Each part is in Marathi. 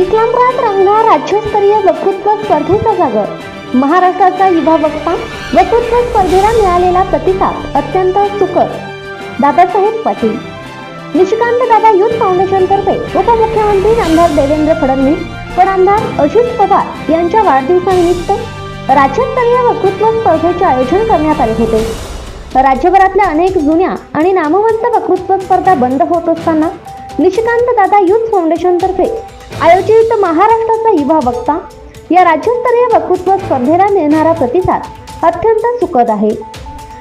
इस्लामपुरात रंगला राज्यस्तरीय वक्तृत्व स्पर्धेचा जागर. महाराष्ट्राचा युवा वक्ता वक्तृत्व स्पर्धेला मिळालेला प्रतिसाद अत्यंत सुकर दादासाहेब पाटील निशिकांत दादा युथ फाउंडेशन तर्फे उपमुख्यमंत्री आमदार देवेंद्र फडणवीस व आमदार अजित पवार यांच्या वाढदिवसानिमित्त राज्यस्तरीय वक्तृत्व स्पर्धेचे आयोजन करण्यात आले होते. राज्यभरातल्या अनेक जुन्या आणि नामवंत वक्तृत्व स्पर्धा बंद होत असताना निशिकांत दादा युथ फाउंडेशन तर्फे आयोजित महाराष्ट्राचा युवा वक्ता या राज्यस्तरीय वक्तृत्व स्पर्धेला मिळणारा प्रतिसाद अत्यंत सुखद आहे.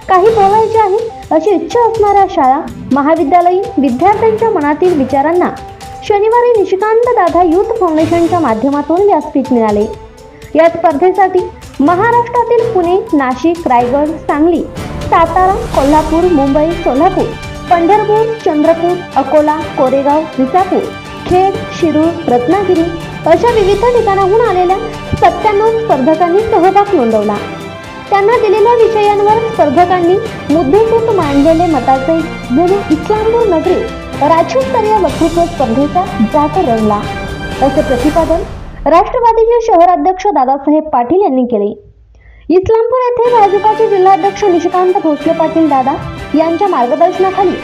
काही बोलायचे आहे अशी इच्छा असणाऱ्या शाळा महाविद्यालयीन विद्यार्थ्यांच्या मनातील विचारांना शनिवारी निशिकांत दादा युथ फाउंडेशनच्या माध्यमातून व्यासपीठ मिळाले. या स्पर्धेसाठी महाराष्ट्रातील पुणे नाशिक रायगड सांगली सातारा कोल्हापूर मुंबई सोलापूर पंढरपूर चंद्रपूर अकोला कोरेगाव विसापूर खेड शिरूर रत्नागिरी अशा विविध ठिकाणाहून आलेल्या सत्त्याण्णव स्पर्धकांनी सहभाग नोंदवला. त्यांना दिलेल्या विषयांवर स्पर्धकांनी मुद्देसूद मांडलेले मताचे जणू इस्लामपूर नगरी राज्यस्तरीय वक्तृत्व स्पर्धेचा जात रंगला. असे प्रतिपादन राष्ट्रवादीचे शहराध्यक्ष दादासाहेब पाटील यांनी केले. इस्लामपूर येथे भाजपाचे जिल्हाध्यक्ष निशिकांत भोसले पाटील दादा यांच्या मार्गदर्शनाखाली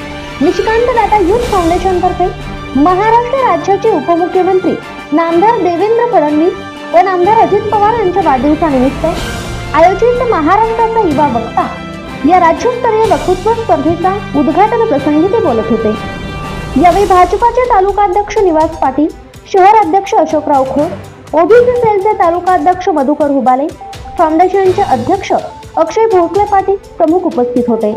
निशिकांत दादा युथ फाउंडेशन तर्फे महाराष्ट्र राज्याचे उपमुख्यमंत्री नामदार देवेंद्र फडणवीस व नामदार अजित पवार यांच्या वाढदिवसानिमित्त आयोजित महाराष्ट्राचा युवा वक्ता या राज्यस्तरीय वक्तृत्व स्पर्धेचा उद्घाटन प्रसंगी ते बोलत होते. यावेळी भाजपाचे तालुकाध्यक्ष निवास पाटील शहर अध्यक्ष अशोकराव खोड ओबीसी सेलचे तालुकाध्यक्ष मधुकर हुबाले फाउंडेशनचे अध्यक्ष अक्षय भोसले पाटील प्रमुख उपस्थित होते.